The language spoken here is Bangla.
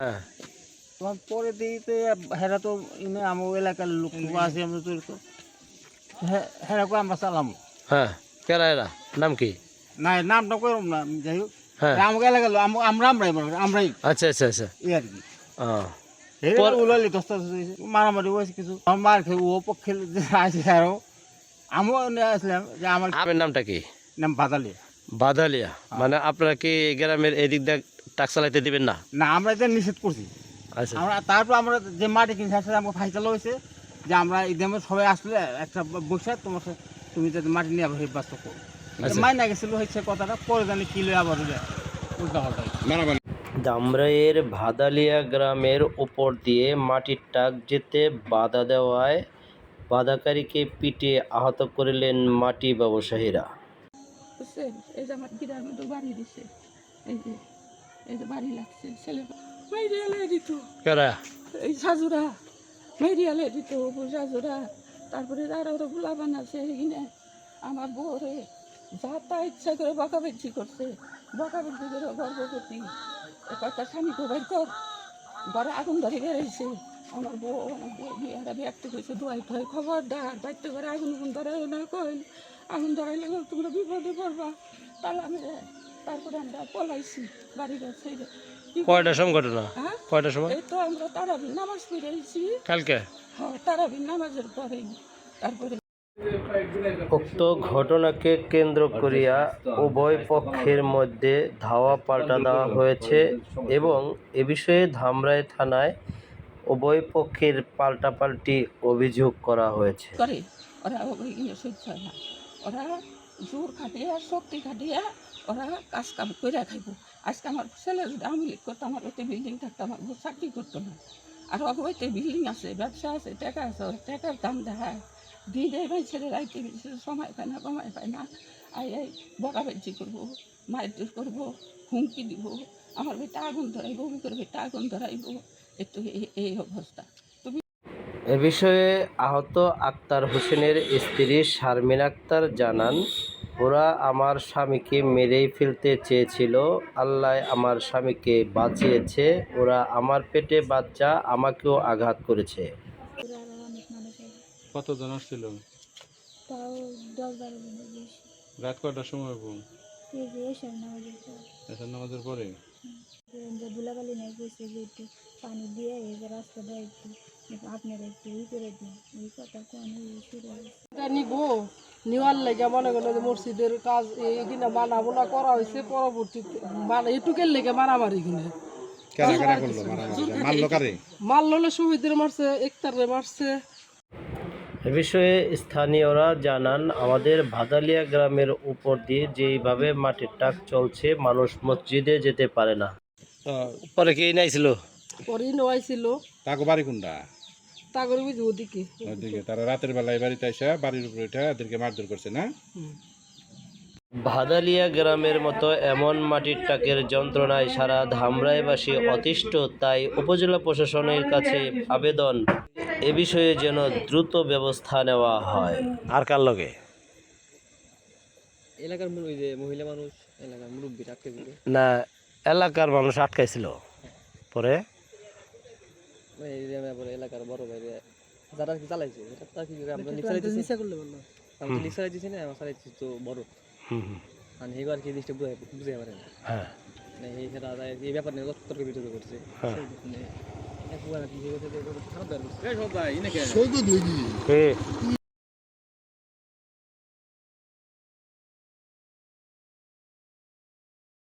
হ্যাঁ। তোমার পরে দিতে হেরা তো ইনে আমার এলাকার লোক আছে আমরা তো তো হে- হেরাকে আমরা চালাম। হ্যাঁ কেরা এরা? নাম কি? না নামটা করুন না যাই হোক। হ্যাঁ। আমাকে এলাকার লোক আম- আমরা আমরাই আমরাই। আচ্ছা আচ্ছা আচ্ছা। এই আর কি। পর উলালি দশটা মারামারি হয়েছে কিছু। মার খেয়ে ও পক্ষে আছে আরও। আমিও আসলাম যে আমার নামটা কি? নাম বাদালি বাদালিয়া। মানে আপনারা কি গ্রামের এদিক দিয়ে টাক চালাইতে দিবেন না? না আমরা এটা নিষেধ করছি। আচ্ছা। আমরা তারপর আমরা যে মাটি কিনছি আসলে আমাকে ফাইসাল হয়েছে যে আমরা এই দামে সবাই আসলে একটা বসে তোমার সাথে তুমি যাতে মাটি নিয়ে আবার ব্যস্ত করো। আচ্ছা। মাইনা গেছিল হচ্ছে কথাটা পরে জানি কিলো আবার দামরাইয়ের ভাদালিয়া গ্রামের উপর দিয়ে মাটির টাক যেতে বাধা দেওয়ায় বাধাকারীকে পিটিয়ে আহত করিলেন মাটি ব্যবসায়ীরা। বুঝছেন? এই যে আমার গ্রামে তো বাড়ি দিছে। এই যে এই যে বাড়ি লাগছে ছেলে মেরিয়ালে দিত। কেরা? এই সাজুরা মেরিয়ালে দিত অপু সাজুরা। তারপরে আরও ওরা গুলা বানাচ্ছে এখানে। আমার বউরে যা তা ইচ্ছা করে বকাবেচি করছে। বকাবেচি করে গর্ভবতী একটা স্বামীকে বের কর। ঘরে আগুন ধরে বেড়েছে আমার বউ আমার বউ বিয়ারা ব্যক্তি কইছে দোয়াই ঠয় খবর ডাক। বাড়তে করে আগুন আগুন ধরে না কইল আগুন ধরাইলে তোমরা বিপদে পড়বা। তাহলে আমি তারপরে আমরা পলাইছি কয়টার সময় ঘটনা কয়টার সময়? এই তো আমরা তারাবির নামাজ পড়েছি। কালকে? হ্যাঁ তারাবির নামাজের পরেই। তারপরে উক্ত ঘটনাকে কেন্দ্র করিয়া উভয় পক্ষের মধ্যে ধাওয়া পাল্টা দেওয়া হয়েছে এবং এ বিষয়ে ধামরাই থানায় উভয় পক্ষের পাল্টাপাল্টি অভিযোগ করা হয়েছে। ওরা জোর খাটিয়া, শক্তি খাটিয়া ওরা কাজ কাম করে খাইব। আজকে আমার ছেলে যদি আমি লিখ করতো, আমার ওতে বিল্ডিং থাকতো, আমার চাকরি করতো না। আর ওইতে বিল্ডিং আছে, ব্যবসা আছে, টাকা আছে টাকার দাম দেখায়। দেয় ভাই ছেলে, রাইতে সময় পায় না কমায় পায় না। আই আই বকাবাজি করব মায়ের দূর করব, হুমকি দিব। আমার বেটা আগুন ধরাইবো বমি করে বেটা আগুন ধরাইবো। একটু এই অবস্থা। এ বিষয়ে আহত আক্তার হোসেনের স্ত্রী শারমিন আক্তার জানান ওরা আমার স্বামীকে মেরেই ফেলতে চেয়েছিল। আল্লাহ আমার স্বামীকে বাঁচিয়েছে। ওরা আমার পেটে বাচ্চা আমাকেও আঘাত করেছে। কতজন আসছিল? রাত কয়টার সময় এসব নামাজের পর? ধুলাবালি নাই গেছে যে একটু পানি দিয়ে এই যে রাস্তা দেয় একটু আপনারা একটু ই করে দিন। এই কথা কোন এটা নিব। নেওয়ার লেগে মনে করল যে মসজিদের কাজ এখানে মানা মোনা করা হয়েছে পরবর্তীতে। মানে এটুকের লেগে মারামারি কিনে। মাল হলে শহীদের মারছে একতারে মারছে। এ বিষয়ে স্থানীয়রা জানান আমাদের ভাদালিয়া গ্রামের উপর দিয়ে যেইভাবে মাটির টাক চলছে মানুষ মসজিদে যেতে পারে না। পরে কি নাইছিল পরেই নেওয়াইছিল তাকে বাড়ি কোনটা? তাগর বুঝি ওদিকে। ওইদিকে তারা রাতের বেলায় বাড়িতে এসে বাড়ির উপরে উঠে এদেরকে মারধর করছে না? ভাদালিয়া গ্রামের মতো এমন মাটির টাকের যন্ত্রণায় সারা ধামরাইবাসী অতিষ্ঠ তাই উপজেলা প্রশাসনের কাছে আবেদন। এ বিষয়ে যেন দ্রুত ব্যবস্থা নেওয়া হয়। আর কার লগে? এলাকার ওই যে মহিলা মানুষ এলাকার মুরব্বী আটকে দিল না এলাকার মানুষ আটকাইছিল। পরে? মানে এই যে আমার এলাকার বড় ভাইরে যারা কি চালাইছে এটা তো আর কি আমরা লিখে চালাইতেছি নিচে করলে বলল আমি লিখে না আমার চালাইছি তো বড়। হুম হুম, আর আর কি জিনিসটা বুঝাই বুঝাই পারে না। হ্যাঁ। মানে এই ব্যাপার নিয়ে তর্ক বিতর্ক করছে। হ্যাঁ। মানে এক